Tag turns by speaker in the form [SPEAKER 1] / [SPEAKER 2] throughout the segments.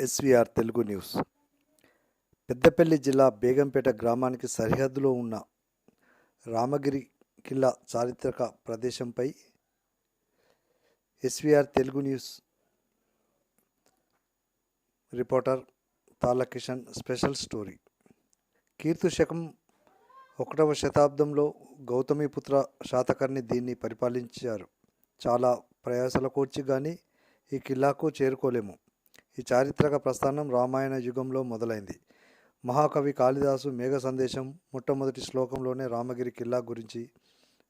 [SPEAKER 1] SVR Telugu news. Peddapalli జిల్లా బేగంపేట గ్రామానికి సరిహద్దులో ఉన్న రామగిరి కిల్లా చారిత్రక ప్రదేశంపై ఎస్వీఆర్ తెలుగు న్యూస్ రిపోర్టర్ తాలకిషన్ కిషన్ స్పెషల్ స్టోరీ. కీర్తు శకం ఒకటవ శతాబ్దంలో గౌతమిపుత్ర శాతకర్ణి దీన్ని పరిపాలించారు. చాలా ప్రయాసల కోర్చి కానీ ఈ కిల్లాకు చేరుకోలేము. ఈ చారిత్రక ప్రస్థానం రామాయణ యుగంలో మొదలైంది. మహాకవి కాళిదాసు మేఘ సందేశం మొట్టమొదటి శ్లోకంలోనే రామగిరి కిల్లా గురించి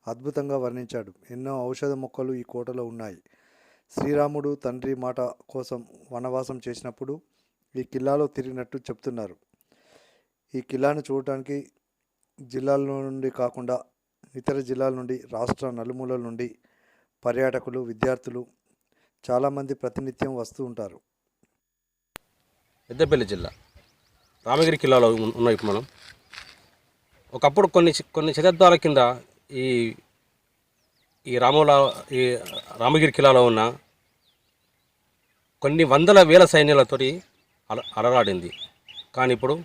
[SPEAKER 1] అద్భుతంగా వర్ణించాడు. ఎన్నో ఔషధ మొక్కలు ఈ కోటలో ఉన్నాయి. శ్రీరాముడు తండ్రి మాట కోసం వనవాసం చేసినప్పుడు ఈ కిల్లాలో తిరిగినట్టు చెప్తున్నారు. ఈ కిల్లాను చూడటానికి జిల్లాల నుండి కాకుండా ఇతర జిల్లాల నుండి రాష్ట్ర నలుమూలల నుండి పర్యాటకులు విద్యార్థులు చాలామంది ప్రతినిత్యం వస్తూ ఉంటారు.
[SPEAKER 2] పెద్దపల్లి జిల్లా. రామగిరి కిల్లాలో ఉన్నాయి ఉన్నాం ఇప్పుడు మనం. ఒకప్పుడు కొన్ని కొన్ని శతాబ్దాల కింద ఈ ఈ రాముల ఈ రామగిరి కిల్లాలో ఉన్న కొన్ని వందల వేల సైన్యాలతోటి అల అలరాడింది. కానీ ఇప్పుడు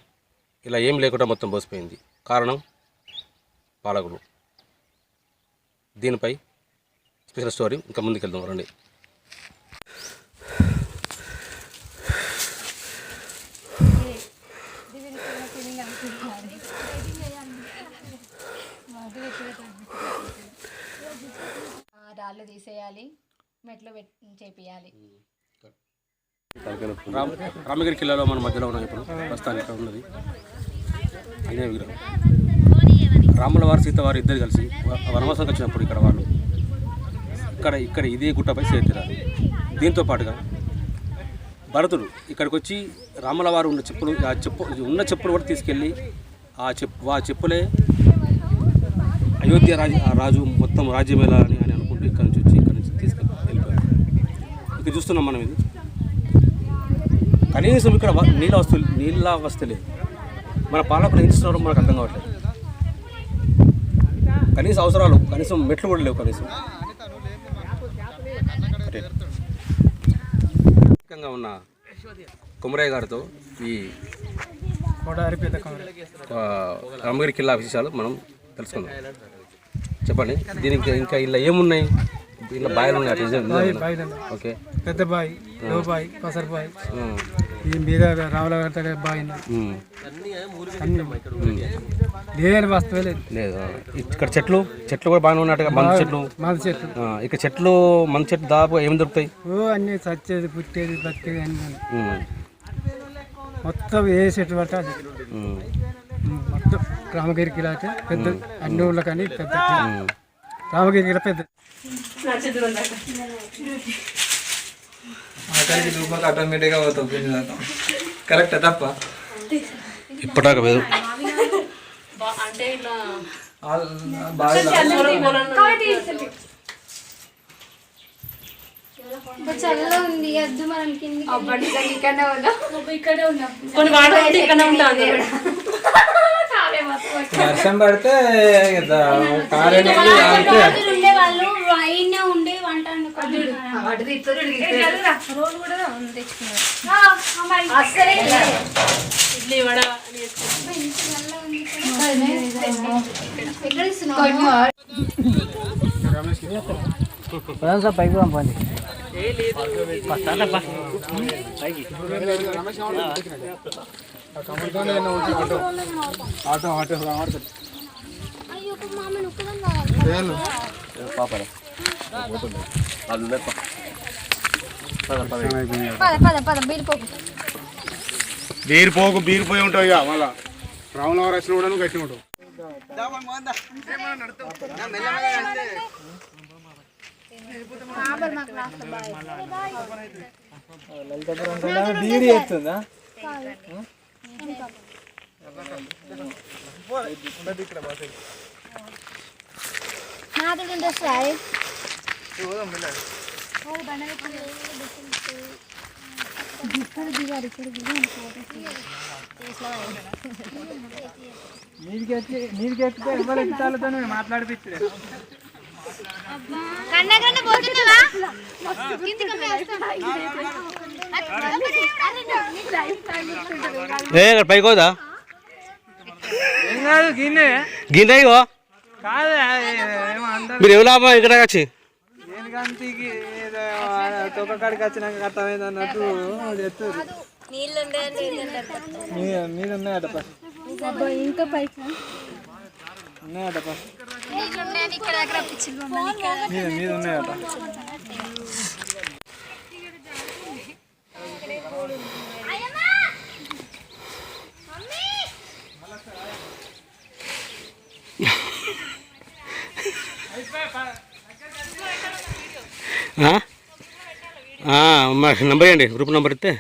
[SPEAKER 2] ఇలా ఏం లేకుండా మొత్తం పోసిపోయింది కారణం పాలకులు. దీనిపై స్పెషల్ స్టోరీ ఇంకా ముందుకెళ్దాం. రండి.
[SPEAKER 3] రాళ్ళు తీసేయాలి మెట్లు చేపియాలి.
[SPEAKER 2] రామగిరి కిల్లాలో మన మధ్యలో ఉన్నాం ఇప్పుడు ప్రస్తుతానికి ఇక్కడ ఉన్నది అనే విగ్రహం. రాముల వారు సీత వారు ఇద్దరు కలిసి వనవాసంకి వచ్చినప్పుడు ఇక్కడ వాళ్ళు ఇక్కడ ఇక్కడ ఇదే గుట్టపై చేతిరారు దీంతో పాటుగా భరతుడు ఇక్కడికి వచ్చి రాముల వారు ఉన్న చెప్పులు ఆ చెప్పు ఉన్న చెప్పులు కూడా తీసుకెళ్ళి ఆ చెప్పు ఆ చెప్పులే అయోధ్య రాజు ఆ రాజు మొత్తం రాజ్యం ఎలా అని ఇక్కడ నుంచి వచ్చి ఇక్కడ నుంచి తీసుకెళ్ళి వెళ్ళిపోయారు. ఇక్కడ చూస్తున్నాం మనం ఇది. కనీసం ఇక్కడ నీళ్ళ వస్తు నీళ్ళ వస్తు లేదు మన పాలకులు ఏం చేస్తున్నారో మనకు అర్థం కావట్లేదు. కనీస అవసరాలు కనీసం మెట్లు కూడా లేవు కనీసం. ఉన్న కుమరయ్య గారితో ఈ రామగిరి కిల్లా విశేషాలు మనం తెలుసుకుందాం. చెప్పండి. దీనికి ఇంకా ఇలా ఏమున్నాయి? ఇలా బాయలు ఉన్నాయి ఓకే.
[SPEAKER 4] పెద్ద బాయి లో బాయి పసరు బాయి. ఈ మీద రావుల కడతాడే బాయి. లేని వస్తువే లేదు.
[SPEAKER 2] లేదు. ఇక్కడ చెట్లు? చెట్లు కూడా బాగానే ఉన్నట్టుగా మంది చెట్లు?
[SPEAKER 4] మంది చెట్లు.
[SPEAKER 2] ఇక్కడ చెట్లు మంది చెట్లు దాదాపు ఏమి దొరుకుతాయి?
[SPEAKER 4] ఓ అన్ని చచ్చేది పుట్టేది బతికేది అన్ని. మొత్తం ఏ చెట్టు పట్ట అది.
[SPEAKER 2] ఉమ్,
[SPEAKER 4] ఉమ్, మొత్తం రామగిరి కిలా అయితే పెద్ద అన్ని ఊళ్ళ కానీ పెద్ద. రామగిరి కిలా పెద్ద.
[SPEAKER 5] ఆఖరికి రూపాయలు ఆటోమేటిక్గా పిల్లలు కరెక్ట్ తప్ప?
[SPEAKER 2] ఇప్పటిదాకా వేరు.
[SPEAKER 5] బాగా
[SPEAKER 3] ఉంది వద్దు మనం కింది ఇక్కడనే ఉన్నాం.
[SPEAKER 6] కొన్ని వాటర్ ఉంటే ఇక్కడ ఉంటుంది
[SPEAKER 5] వర్షం పడితే కారు అనేది ఆగితే
[SPEAKER 7] ఉండే వాళ్ళు అయినా ఉండే వంట
[SPEAKER 3] రోల్ కూడా తెచ్చుకున్నారు
[SPEAKER 7] అసలే
[SPEAKER 6] ఇడ్లీ వడ
[SPEAKER 3] ఎక్కడ ఇస్తున్నావు?
[SPEAKER 4] పైకి పంపండి. ఆటో ఆటో
[SPEAKER 7] అయ్యో
[SPEAKER 8] బీరు పోకు బీరు పోయి ఉంటావు ఇక మళ్ళా. రామలవారు రచన కూడా నువ్వు గట్టి ఉంటావు.
[SPEAKER 5] బీడి ఎత్తుందా
[SPEAKER 7] నాది ఉండే సాయి
[SPEAKER 4] నీటికి నీటికి ఎక్కితే ఎవరు ఎక్కుతాలతో మాట్లాడిపించలేదు
[SPEAKER 7] పోతున్నావా. అరే
[SPEAKER 2] ఏ ఇక్కడ పైకి పోదా?
[SPEAKER 5] ఏం కాదు గిన్నె?
[SPEAKER 2] గిన్నె ఇగో.
[SPEAKER 5] కాదు
[SPEAKER 2] మీరు ఎవరు లాభం ఇక్కడ వచ్చి
[SPEAKER 5] తొక్క కాడికి వచ్చినాక అర్థమైంది అన్నట్టు చెప్తారు. ఉన్నాయట
[SPEAKER 9] ఇంకా పైకి
[SPEAKER 5] ఉన్నాయట మీద మీద ఉన్నాయట.
[SPEAKER 2] నెంబర్ ఇవ్వండి. గ్రూప్ నెంబర్ ఇస్తే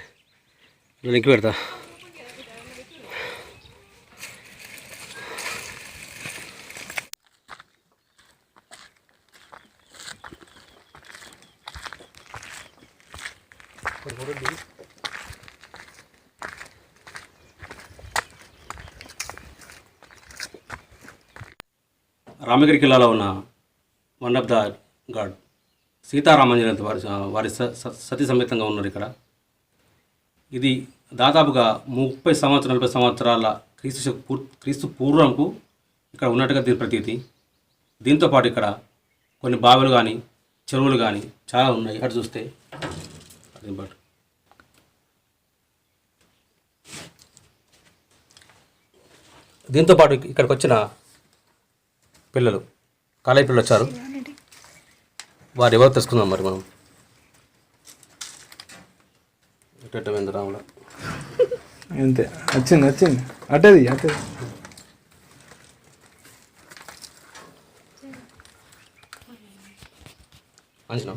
[SPEAKER 2] నేను ఇంక పెడతా. రామగిరి కిల్లాలో ఉన్న one of the god Seetharamanjaneyulu వారి వారి స- సతీ సమేతంగా ఉన్నారు ఇక్కడ. ఇది దాదాపుగా ముప్పై సంవత్సరాల నలభై సంవత్సరాల క్రీస్తు పూర్- క్రీస్తు పూర్వంకు ఇక్కడ ఉన్నట్టుగా దీని ప్రతీతి. దీంతో పాటు ఇక్కడ కొన్ని బావులు కానీ చెరువులు కానీ చాలా ఉన్నాయి. అటు చూస్తే దీంతోపాటు బట్ ఇక్కడికి వచ్చిన పిల్లలు కాలేజీ పిల్లలు వచ్చారు. వారు ఎవరు తెలుసుకుందాం మరి మనం? ఎట్టేటమైంది రాముల
[SPEAKER 5] అంతే. వచ్చింది వచ్చింది. అట్టది అట్టది
[SPEAKER 2] అంచనా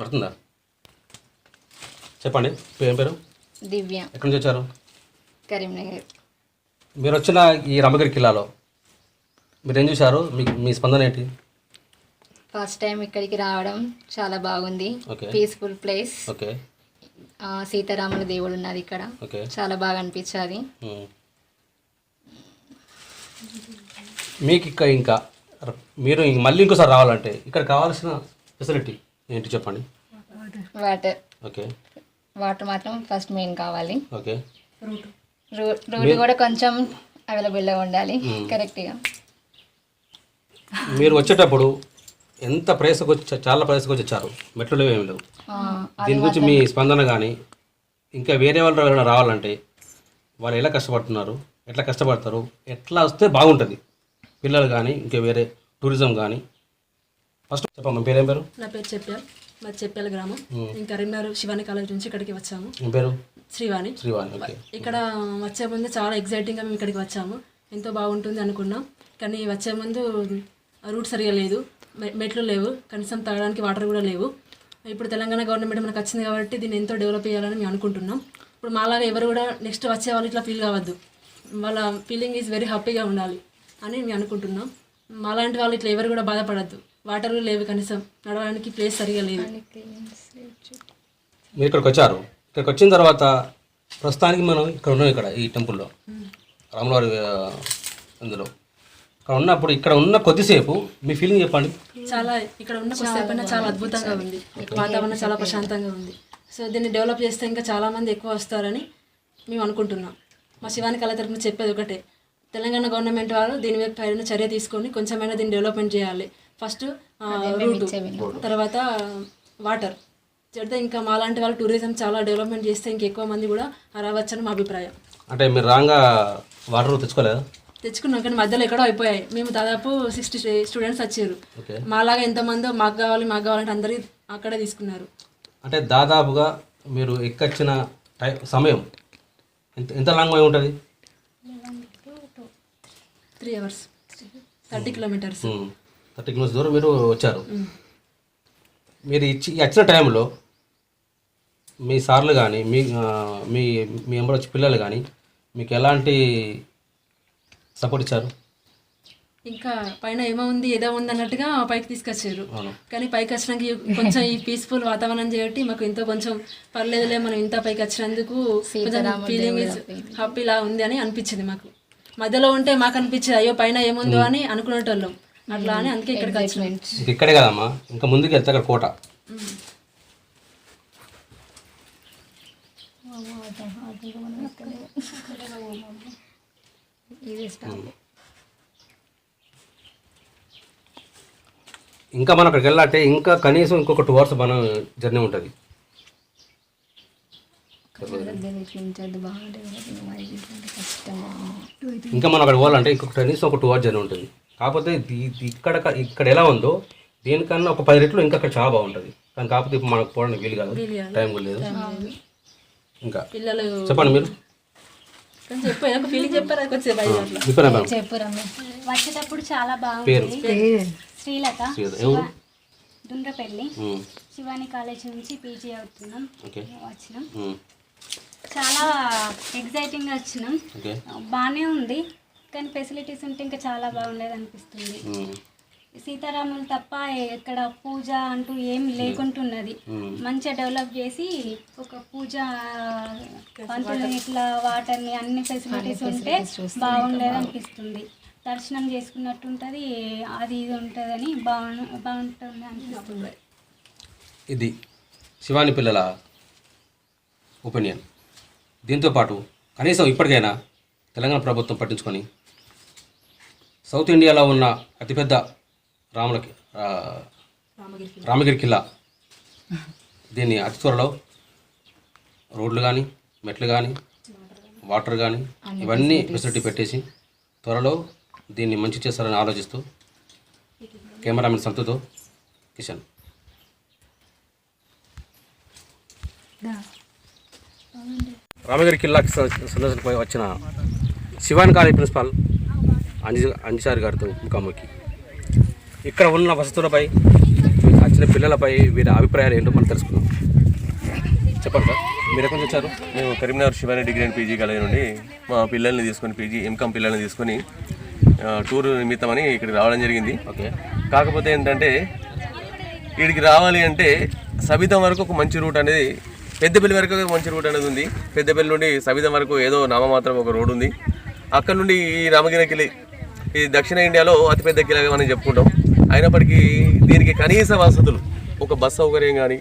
[SPEAKER 2] నడుతుందా చెప్పండి పేరు ఏం పేరు?
[SPEAKER 3] దివ్య.
[SPEAKER 2] ఎక్కడి నుంచి వచ్చారు?
[SPEAKER 3] కరీంనగర్.
[SPEAKER 2] మీరు వచ్చిన ఈ రామగిరి కిల్లాలో మీరు ఏం చూశారు? మీ మీ స్పందన ఏంటి?
[SPEAKER 3] ఫస్ట్ టైం ఇక్కడికి రావడం చాలా బాగుంది.
[SPEAKER 2] ఓకే.
[SPEAKER 3] పీస్ఫుల్ ప్లేస్
[SPEAKER 2] ఓకే
[SPEAKER 3] సీతారాముల దేవుడు ఉన్నది ఇక్కడ.
[SPEAKER 2] ఓకే
[SPEAKER 3] చాలా బాగా అనిపించేది.
[SPEAKER 2] ఉమ్. మీకు ఇక్కడ ఇంకా ర- మీరు ఇంక మళ్ళీ ఇంకోసారి రావాలంటే ఇక్కడ కావాల్సిన ఫెసిలిటీ ఏంటి చెప్పండి?
[SPEAKER 3] వాటర్
[SPEAKER 2] ఓకే
[SPEAKER 3] వాటర్ మాత్రం ఫస్ట్ మెయిన్ కావాలి.
[SPEAKER 2] ఓకే
[SPEAKER 3] రూ- రూట్ కూడా కొంచెం అవైలబుల్గా ఉండాలి. కరెక్ట్గా
[SPEAKER 2] మీరు వచ్చేటప్పుడు ఎంత ప్రయాసకు వచ్చి చాలా ప్రయాసకు వచ్చి వచ్చారు? మెట్లు లేవు ఏమి లేవు. దీని గురించి మీ స్పందన కానీ ఇంకా వేరే వాళ్ళు ఎవరైనా రావాలంటే వాళ్ళు ఎలా కష్టపడుతున్నారు? ఎట్లా కష్టపడతారు? ఎట్లా వస్తే బాగుంటుంది? పిల్లలు కానీ ఇంకా వేరే టూరిజం కానీ ఫస్ట్ చెప్పమ్మా మీ పేరేం పేరు?
[SPEAKER 6] నా పేరు చెప్పారు. మాది చెప్పాల గ్రామం. ఇంకా కరీంనగర్ శివాని కాలేజ్ నుంచి ఇక్కడికి వచ్చాము.
[SPEAKER 2] మీ పేరు?
[SPEAKER 6] శ్రీవాణి.
[SPEAKER 2] శ్రీవాణి
[SPEAKER 6] ఇక్కడ వచ్చే ముందు చాలా ఎగ్జైటింగ్గా మేము ఇక్కడికి వచ్చాము. ఎంతో బాగుంటుంది అనుకున్నాం. కానీ వచ్చే ముందు రూట్ సరిగా లేదు. మె- మెట్లు లేవు. కనీసం తాగడానికి వాటర్ కూడా లేవు. ఇప్పుడు తెలంగాణ గవర్నమెంట్ మనకు వచ్చింది కాబట్టి దీన్ని ఎంతో డెవలప్ చేయాలని మేము అనుకుంటున్నాం. ఇప్పుడు మాలాగా ఎవరు కూడా నెక్స్ట్ వచ్చే వాళ్ళు ఇట్లా ఫీల్ కావద్దు. వాళ్ళ ఫీలింగ్ ఈజ్ వెరీ హ్యాపీగా ఉండాలి అని మేము అనుకుంటున్నాం. మాలాంటి వాళ్ళు ఇట్లా ఎవరు కూడా బాధపడద్దు. వాటర్ లేవు కనీసం. నడవడానికి ప్లేస్ సరిగా లేదు.
[SPEAKER 2] మీరు ఇక్కడికి వచ్చారు. ఇక్కడికి వచ్చిన తర్వాత ప్రస్తుతానికి మనం ఇక్కడ ఉన్నాం ఇక్కడ ఈ టెంపుల్లో. రాములవారి ఇందులో. ఇక్కడ ఉన్నప్పుడు ఇక్కడ ఉన్న కొద్దిసేపు మీ ఫీలింగ్ చెప్పండి.
[SPEAKER 6] చాలా ఇక్కడ ఉన్న కొద్దిసేపైనా చాలా అద్భుతంగా ఉంది. వాతావరణం చాలా ప్రశాంతంగా ఉంది. సో దీన్ని డెవలప్ చేస్తే ఇంకా చాలా మంది ఎక్కువ వస్తారని మేము అనుకుంటున్నాం. మా శివాని కళ తరపున చెప్పేది ఒకటే. తెలంగాణ గవర్నమెంట్ వారు దీని మీద పైన చర్య తీసుకొని కొంచెమైనా దీన్ని డెవలప్మెంట్ చేయాలి. ఫస్ట్ రూట్ తర్వాత వాటర్ చెడితే ఇంకా మాలాంటి వాళ్ళు టూరిజం చాలా డెవలప్మెంట్ చేస్తే ఇంకెక్కువ మంది కూడా రావచ్చని మా అభిప్రాయం.
[SPEAKER 2] అంటే మీరు రాగా వాటర్ తెచ్చుకోలేదా?
[SPEAKER 6] తెచ్చుకున్నాం కానీ మధ్యలో ఎక్కడో అయిపోయాయి. మేము దాదాపు సిక్స్టీ స్టూడెంట్స్ వచ్చారు.
[SPEAKER 2] ఓకే.
[SPEAKER 6] మాలాగా ఎంతమందో మాకు కావాలి మాకు కావాలంటే అందరి అక్కడే తీసుకున్నారు.
[SPEAKER 2] అంటే దాదాపుగా మీరు ఎక్కొచ్చిన టై సమయం ఎంత ఎంత లాంగ్ అయి ఉంటుంది?
[SPEAKER 6] Three hours thirty kilometres
[SPEAKER 2] thirty kilometres దూరం మీరు వచ్చారు. మీరు ఇచ్చి వచ్చిన టైంలో మీ సార్లు కానీ మీ మీ మీ ఎంబడి వచ్చి పిల్లలు కానీ మీకు ఎలాంటి సపోర్ట్ ఇచ్చారు.
[SPEAKER 6] ఇంకా పైన ఏమో ఉంది ఏదో ఉంది అన్నట్టుగా పైకి తీసుకొచ్చారు. కానీ పైకి వచ్చినాక కొంచెం ఈ పీస్ఫుల్ వాతావరణం చేయబట్టి మాకు ఎంతో కొంచెం పర్లేదులే మనం ఇంత పైకి వచ్చినందుకు ఫీలింగ్ హ్యాపీ లా ఉంది అని అనిపించింది మాకు. మధ్యలో ఉంటే మాకు అనిపించింది అయ్యో పైన ఏముందో అని అనుకునేటోళ్ళం. అట్లా అని అందుకే ఇక్కడికి వచ్చినాం.
[SPEAKER 2] ఇంక ఇక్కడే కదమ్మా ఇంకా ముందుకు వెళ్తే అక్కడ కోట.
[SPEAKER 3] ఇది స్టాప్
[SPEAKER 2] ఇంకా మనం అక్కడికి వెళ్ళాలంటే ఇంకా కనీసం ఇంకొక టూ అవర్స్ మనం జర్నీ ఉంటుంది. ఇంకా మనం అక్కడ పోవాలంటే ఇంకొక కనీసం ఒక టూ అవర్స్ జర్నీ ఉంటుంది. కాకపోతే ఇక్కడ ఇక్కడ ఎలా ఉందో దీనికన్నా ఒక పది రెట్లు ఇంకా అక్కడ చాలా బాగుంటుంది. కానీ కాకపోతే ఇప్పుడు మనకు పోవడానికి వీలు కాదు. టైం కూడా లేదు. ఇంకా చెప్పండి మీరు.
[SPEAKER 6] కొంచెం చెప్పారు ఒక ఫీలింగ్ చెప్పారు? అది కొంచెం బయట అట్లా
[SPEAKER 2] మీ పేరు మేడం?
[SPEAKER 3] చెప్పు రమ్య
[SPEAKER 9] వచ్చేటప్పుడు చాలా
[SPEAKER 2] పేరు?
[SPEAKER 9] బాగుంది శ్రీలత.
[SPEAKER 2] శ్రీలత. ఎవరు?
[SPEAKER 9] దుండ్రపల్లి.
[SPEAKER 2] ఉమ్,
[SPEAKER 9] శివాని కాలేజ్ నుంచి పీజీ అవుతున్నాం.
[SPEAKER 2] ఓకే.
[SPEAKER 9] వచ్చినాం.
[SPEAKER 2] ఉమ్,
[SPEAKER 9] చాలా ఎగ్జైటింగ్ వచ్చినాం.
[SPEAKER 2] ఓకే.
[SPEAKER 9] బాగానే ఉంది. కానీ ఫెసిలిటీస్ ఉంటే ఇంకా చాలా బాగుండేది అనిపిస్తుంది.
[SPEAKER 2] ఉమ్,
[SPEAKER 9] సీతారాములు తప్ప ఎక్కడ పూజ అంటూ ఏం లేకుంటున్నది. మంచిగా డెవలప్ చేసి ఒక పూజ పంతులు ఇట్లా వాటర్ని అన్ని ఫెసిలిటీస్ ఉంటే బాగుండేది అనిపిస్తుంది. దర్శనం చేసుకున్నట్టు ఉంటుంది అది ఇది ఉంటుందని బాగు బాగుంటుంది అనిపిస్తుంది.
[SPEAKER 2] ఇది శివాని పిల్లల ఒపీనియన్. దీంతోపాటు కనీసం ఇప్పటికైనా తెలంగాణ ప్రభుత్వం పట్టించుకొని సౌత్ ఇండియాలో ఉన్న అతిపెద్ద రాములకి రామగిరి కిల్లా. దీన్ని అతి త్వరలో రోడ్లు కానీ మెట్లు కానీ వాటర్ కానీ ఇవన్నీ ఫెసిలిటీ పెట్టేసి త్వరలో దీన్ని మంచి చేస్తారని ఆలోచిస్తూ కెమెరామెన్ సంతుతో కిషన్. రామగిరి కిల్లాకి సందర్శనపై వచ్చిన శివాన్ కాలేజ్ ప్రిన్సిపాల్ అంజి అంజిసారి గారితో ముఖాముఖి. ఇక్కడ ఉన్న వసతులపై వచ్చిన పిల్లలపై వీరి అభిప్రాయాలు ఏంటో మనం తెలుసుకుందాం. చెప్పండి సార్. మీరు ఎక్కడి నుంచి వచ్చారు?
[SPEAKER 10] మేము Karimnagar Shivani degree and PG college నుండి మా పిల్లల్ని తీసుకొని పీజీ ఎంకామ్ పిల్లల్ని తీసుకొని టూర్ నిమిత్తమని ఇక్కడికి రావడం జరిగింది.
[SPEAKER 2] ఓకే.
[SPEAKER 10] కాకపోతే ఏంటంటే వీడికి రావాలి అంటే సబితం వరకు ఒక మంచి రూట్ అనేది పెద్దపల్లి వరకు మంచి రూట్ అనేది ఉంది. పెద్దపల్లి నుండి సబితం వరకు ఏదో నామమాత్రం ఒక రోడ్ ఉంది. అక్కడ నుండి ఈ రామగిరి కిలి ఈ దక్షిణ ఇండియాలో అతిపెద్ద కిలగా మనం చెప్పుకుంటాం. అయినప్పటికీ దీనికి కనీస వసతులు ఒక బస్ సౌకర్యం కానీ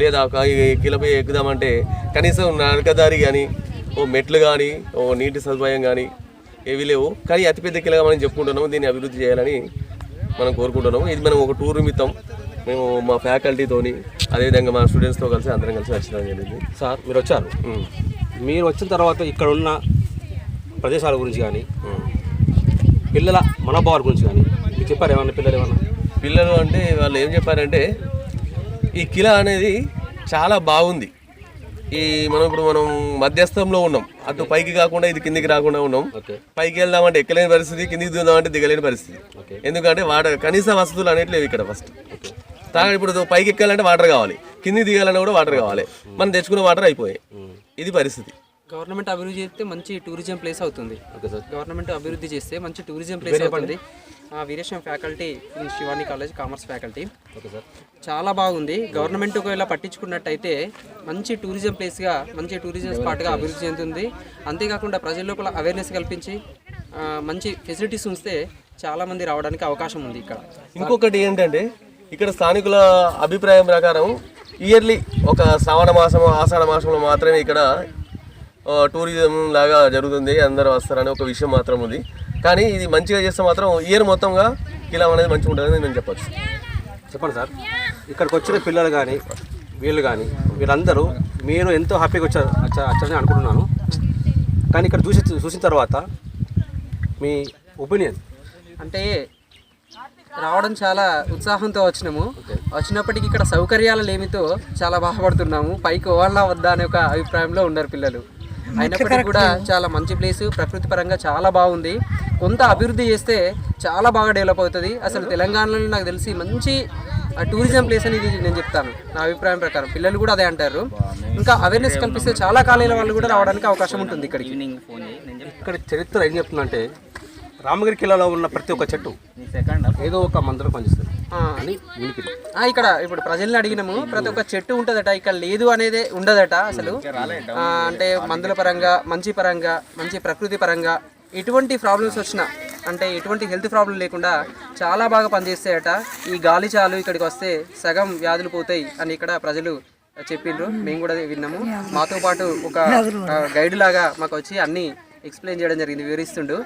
[SPEAKER 10] లేదా ఒక కిలపై ఎక్కుదామంటే కనీసం నడకదారి కానీ ఓ మెట్లు కానీ ఓ నీటి సదుపాయం కానీ ఏవి లేవు. కానీ అతిపెద్ద కిలగా మనం చెప్పుకుంటున్నాము దీన్ని అభివృద్ధి చేయాలని మనం కోరుకుంటున్నాము. ఇది మనం ఒక టూర్ నిమిత్తం మేము మా ఫ్యాకల్టీతోని అదేవిధంగా మా స్టూడెంట్స్తో కలిసి అందరం కలిసి వచ్చినాం జరిగింది.
[SPEAKER 2] సార్ మీరు వచ్చారు. మీరు వచ్చిన తర్వాత ఇక్కడ ఉన్న ప్రదేశాల గురించి కానీ. పిల్లల మనోభావాల గురించి కానీ చెప్పారు ఏమన్నా పిల్లలు ఏమన్నా?
[SPEAKER 10] పిల్లలు అంటే వాళ్ళు ఏం చెప్పారంటే ఈ కిలా అనేది చాలా బాగుంది. ఈ మనం ఇప్పుడు మనం మధ్యస్థంలో ఉన్నాం. అటు పైకి కాకుండా ఇది కిందికి రాకుండా ఉన్నాం. పైకి వెళ్దామంటే ఎక్కలేని పరిస్థితి కిందికి దిగుదామంటే దిగలేని పరిస్థితి. ఎందుకంటే వాటర్ కనీస వసతులు అనేవి లేవు ఇక్కడ ఫస్ట్ తాగ ఇప్పుడు పైకి ఎక్కాలంటే వాటర్ కావాలి. కిందికి దిగాలన్నా కూడా వాటర్ కావాలి. మనం తెచ్చుకున్న వాటర్ అయిపోయాయి. ఇది పరిస్థితి.
[SPEAKER 11] గవర్నమెంట్ అభివృద్ధి చేస్తే మంచి టూరిజం ప్లేస్ అవుతుంది. గవర్నమెంట్ అభివృద్ధి చేస్తే మంచి టూరిజం ప్లేస్ అవుతుంది. ఆ, Veeresham faculty in Shivani college commerce faculty. చాలా బాగుంది. గవర్నమెంట్ ఒకవేళ పట్టించుకున్నట్టయితే మంచి టూరిజం ప్లేస్గా మంచి టూరిజం స్పాట్గా అభివృద్ధి చెందుతుంది. అంతేకాకుండా ప్రజల లోపల అవేర్నెస్ కల్పించి మంచి ఫెసిలిటీస్ ఉంచితే చాలామంది రావడానికి అవకాశం ఉంది ఇక్కడ.
[SPEAKER 10] ఇంకొకటి ఏంటంటే ఇక్కడ స్థానికుల అభిప్రాయం ప్రకారం ఇయర్లీ ఒక శ్రావణ మాసం ఆషాఢ మాసంలో మాత్రమే ఇక్కడ టూరిజం లాగా జరుగుతుంది అందరూ వస్తారని ఒక విషయం మాత్రం ఉంది. కానీ ఇది మంచిగా చేస్తే మాత్రం ఇయర్ మొత్తంగా ఇలా అనేది మంచిగా ఉంటుందని నేను చెప్పొచ్చు.
[SPEAKER 2] చెప్పండి సార్. ఇక్కడికి వచ్చిన పిల్లలు కానీ వీళ్ళు కానీ వీళ్ళందరూ మీరు ఎంతో హ్యాపీగా వచ్చారు వచ్చా- వచ్చారని అనుకుంటున్నాను. కానీ ఇక్కడ చూసి చూసిన తర్వాత మీ ఒపీనియన్?
[SPEAKER 11] అంటే రావడం చాలా ఉత్సాహంతో వచ్చినాము. వచ్చినప్పటికీ ఇక్కడ సౌకర్యాల లేమితో చాలా బాధపడుతున్నాము. పైకి ఓవాలా వద్దా అనే ఒక అభిప్రాయంలో ఉన్నారు పిల్లలు. అయినప్పటికీ కూడా చాలా మంచి ప్లేస్ ప్రకృతి పరంగా చాలా బాగుంది. కొంత అభివృద్ధి చేస్తే చాలా బాగా డెవలప్ అవుతుంది. అసలు తెలంగాణలో నాకు తెలిసి మంచి టూరిజం ప్లేస్ అనేది నేను చెప్తాను. నా అభిప్రాయం ప్రకారం. పిల్లలు కూడా అదే అంటారు. ఇంకా అవేర్నెస్ కల్పిస్తే చాలా కాలేజీల వాళ్ళు కూడా రావడానికి అవకాశం ఉంటుంది ఇక్కడికి.
[SPEAKER 2] ఇక్కడ చరిత్ర ఏం చెప్తుందంటే రామగిరి కిల్లాలో ఉన్న ప్రతి ఒక్క చెట్టు ఏదో ఒక మందులో పనిచేస్తుంది. అని
[SPEAKER 11] ఇక్కడ ఇప్పుడు ప్రజల్ని అడిగినాము ప్రతి ఒక్క చెట్టు ఉంటుందట ఇక్కడ లేదు అనేది ఉండదట అసలు. అంటే మందుల పరంగా మంచి పరంగా మంచి ప్రకృతి పరంగా ఎటువంటి ప్రాబ్లమ్స్ వచ్చినా అంటే ఎటువంటి హెల్త్ ప్రాబ్లం లేకుండా చాలా బాగా పనిచేస్తాయట. ఈ గాలి చాలు ఇక్కడికి వస్తే సగం వ్యాధులు పోతాయి అని ఇక్కడ ప్రజలు చెప్పిండ్రు. మేము కూడా విన్నాము. మాతో పాటు ఒక గైడ్ లాగా మాకు వచ్చి అన్ని ఎక్స్ప్లెయిన్ చేయడం జరిగింది వివరిస్తుండు.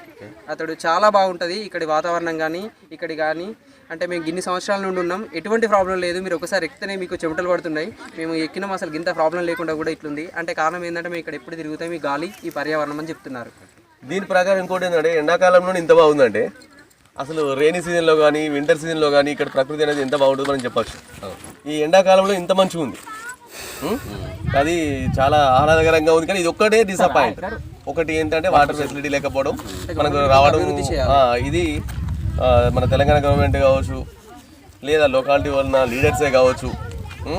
[SPEAKER 11] అతడు చాలా బాగుంటుంది. ఇక్కడి వాతావరణం కానీ ఇక్కడి కానీ అంటే మేము ఇన్ని సంవత్సరాల నుండి ఉన్నాం. ఎటువంటి ప్రాబ్లం లేదు. మీరు ఒకసారి ఎక్కితేనే మీకు చెమటలు పడుతున్నాయి. మేము ఎక్కినాం అసలు ఇంత ప్రాబ్లం లేకుండా కూడా ఇట్లుంది. అంటే కారణం ఏంటంటే మేము ఇక్కడ ఎప్పుడు తిరుగుతాం ఈ గాలి ఈ పర్యావరణం అని చెప్తున్నారు.
[SPEAKER 10] దీని ప్రకారం ఇంకోటి ఏంటంటే ఎండాకాలంలో ఇంత బాగుందంటే అసలు రైనీ సీజన్లో కానీ వింటర్ సీజన్లో కానీ ఇక్కడ ప్రకృతి అనేది ఎంత బాగుంటుందో మనం చెప్పచ్చు. ఈ ఎండాకాలంలో ఇంత మంచిగా ఉంది? అది చాలా ఆహ్లాదకరంగా ఉంది. కానీ ఇది ఒక్కటే డిసప్పాయింట్ ఒకటి ఏంటంటే వాటర్ ఫెసిలిటీ లేకపోవడం మనకు రావడం ఇది మన తెలంగాణ గవర్నమెంట్ కావచ్చు లేదా లొకాలిటీ వలన లీడర్సే కావచ్చు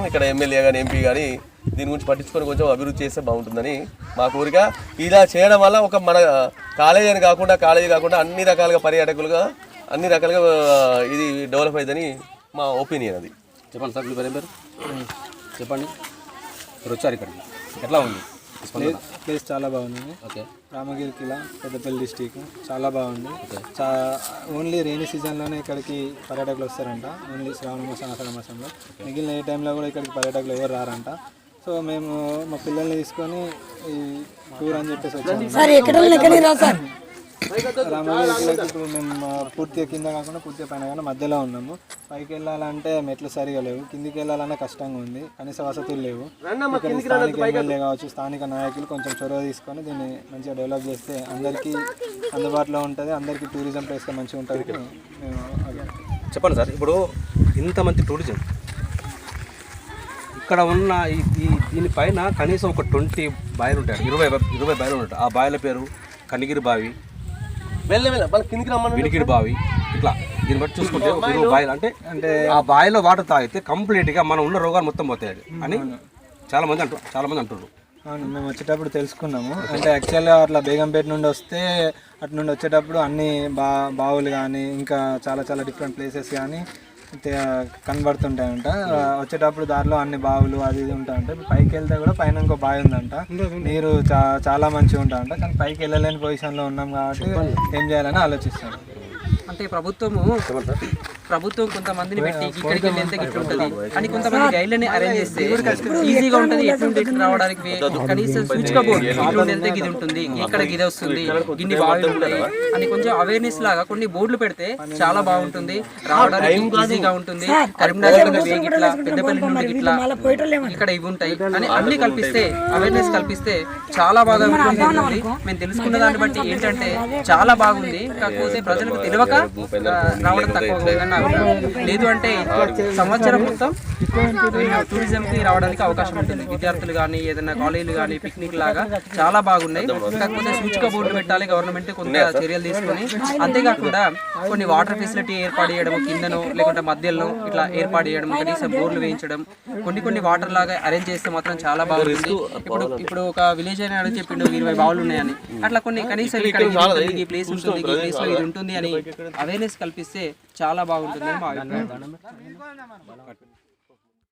[SPEAKER 10] ఇక్కడ ఎమ్మెల్యే కానీ ఎంపీ కానీ దీని గురించి పట్టించుకొని కొంచెం అభివృద్ధి చేస్తే బాగుంటుందని మా కోరిక. ఇలా చేయడం వల్ల ఒక మన కాలేజీ అని కాకుండా కాలేజీ కాకుండా అన్ని రకాలుగా పర్యాటకులుగా అన్ని రకాలుగా ఇది డెవలప్ అవుతుందని మా ఒపీనియన్ అది.
[SPEAKER 2] చెప్పండి సార్ మీ పేరు చెప్పండి. మీరు వచ్చారు ఎట్లా ఉంది?
[SPEAKER 5] ప్లేస్ చాలా బాగుంది.
[SPEAKER 2] ఓకే.
[SPEAKER 5] రామగిరి కిలా పెద్దపల్లి డిస్టిక్ చాలా బాగుంది. చా ఓన్లీ రైనీ సీజన్లోనే ఇక్కడికి పర్యాటకులు వస్తారంట. ఓన్లీ శ్రావణ మాసం ఆషాఢ మాసంలో. మిగిలిన ఏ టైంలో కూడా ఇక్కడికి పర్యాటకులు ఎవరు రారంట. సో మేము మా పిల్లల్ని తీసుకొని ఈ టూర్ అని చెప్పేసి వచ్చాము. రామగిరికి ఇప్పుడు మేము పూర్తిగా కింద కాకుండా పూర్తిగా పైన కానీ మధ్యలో ఉన్నాము. పైకి వెళ్ళాలంటే మెట్లు సరిగా లేవు. కిందికి వెళ్ళాలన్నా కష్టంగా ఉంది. కనీస వసతులు లేవు. ఇక్కడ స్థానిక ఎమ్మెల్యే కావచ్చు స్థానిక నాయకులు కొంచెం చొరవ తీసుకొని దీన్ని మంచిగా డెవలప్ చేస్తే అందరికీ అందుబాటులో ఉంటుంది. అందరికీ టూరిజం ప్లేస్గా మంచిగా ఉంటుంది మేము
[SPEAKER 2] చెప్పండి సార్ ఇప్పుడు ఇంతమంది టూరిజం. ఇక్కడ ఉన్న ఈ ఈ దీనిపైన కనీసం ఒక ట్వంటీ బాయిలు ఉంటాయి ఇరవై ఇరవై బాయిలు ఉంటాయి ఆ బాయిల పేరు కనిగిరి బావి.
[SPEAKER 10] వెళ్ళ వెళ్ళ మన కిందికి రమ్మని.
[SPEAKER 2] వినికిడి బావి. ఇట్లా దీన్ని బట్టి చూసుకుంటే బాయిలు. అంటే అంటే ఆ బావిలో వాటర్ తాగితే కంప్లీట్గా మనం ఉన్న రోగాలు మొత్తం పోతాయి అని చాలా మంది అంటారు చాలా మంది అంటున్నారు
[SPEAKER 5] అవును మేము వచ్చేటప్పుడు తెలుసుకున్నాము. అంటే యాక్చువల్గా అట్లా బేగంపేట నుండి వస్తే అటు నుండి వచ్చేటప్పుడు అన్ని బా బావులు కానీ ఇంకా చాలా చాలా డిఫరెంట్ ప్లేసెస్ కానీ కనబడుతుంటాయంట. వచ్చేటప్పుడు దారిలో అన్ని బావులు అది ఇది ఉంటాయంట. పైకి వెళ్తే కూడా పైన ఇంకో బావి ఉందంట. నీరు చా చాలా మంచిగా ఉంటాయంట. కానీ పైకి వెళ్ళలేని పొజిషన్లో ఉన్నాం కాబట్టి ఏం చేయాలని ఆలోచిస్తాం
[SPEAKER 11] అంటే ప్రభుత్వము ప్రభుత్వం కొంతమందిని పెట్టి ఇక్కడికి వెళ్ళి ఎంత గిట్ల ఉంటుంది. అని కొంతమంది గైడ్లని అరేంజ్ చేస్తే ఈజీగా ఉంటుంది. ఎటువంటి రావడానికి కనీసం సూచిక బోర్డు ఇట్లా ఎంత ఇది ఉంటుంది ఇక్కడ గిది వస్తుంది గిన్ని ఉంటాయి అని కొంచెం అవేర్నెస్ లాగా కొన్ని బోర్డులు పెడితే చాలా బాగుంటుంది. రావడానికి ఈజీగా ఉంటుంది. కరీంనగర్ ఇట్లా పెద్దపల్లి నుండి ఇట్లా ఇక్కడ ఇవి ఉంటాయి. అని అన్ని కల్పిస్తే అవేర్నెస్ కల్పిస్తే చాలా బాగా ఉంటుంది. మేము తెలుసుకున్న దాన్ని బట్టి ఏంటంటే చాలా బాగుంది. కాకపోతే ప్రజలకు తెలియక రావడం తక్కువ. లేదు అంటే సంవత్సరం మొత్తం టూరిజం కి రావడానికి అవకాశం ఉంటుంది. విద్యార్థులు కానీ ఏదైనా కాలేజీలు కానీ పిక్నిక్ లాగా చాలా బాగున్నాయి. కాకపోతే సూచిక బోర్డు పెట్టాలి గవర్నమెంట్ కొంత చర్యలు తీసుకొని అంతేకాకుండా కొన్ని వాటర్ ఫెసిలిటీ ఏర్పాటు చేయడం కిందనో లేకుంటే మధ్యలో ఇట్లా ఏర్పాటు చేయడం కనీసం బోర్లు వేయించడం కొన్ని కొన్ని వాటర్ లాగా అరేంజ్ చేస్తే మాత్రం చాలా బాగుంటుంది. ఇప్పుడు ఇప్పుడు ఒక విలేజ్ అయినా అడిగి చెప్పిండు ఇరవై బావులు ఉన్నాయని. అట్లా కొన్ని కనీసం ఈ ప్లేస్ ఉంటుంది ఈ ప్లేస్లో ఇది ఉంటుంది అని అవేర్నెస్ కల్పిస్తే చాలా బాగుంటుందని మా అభిప్రాయం.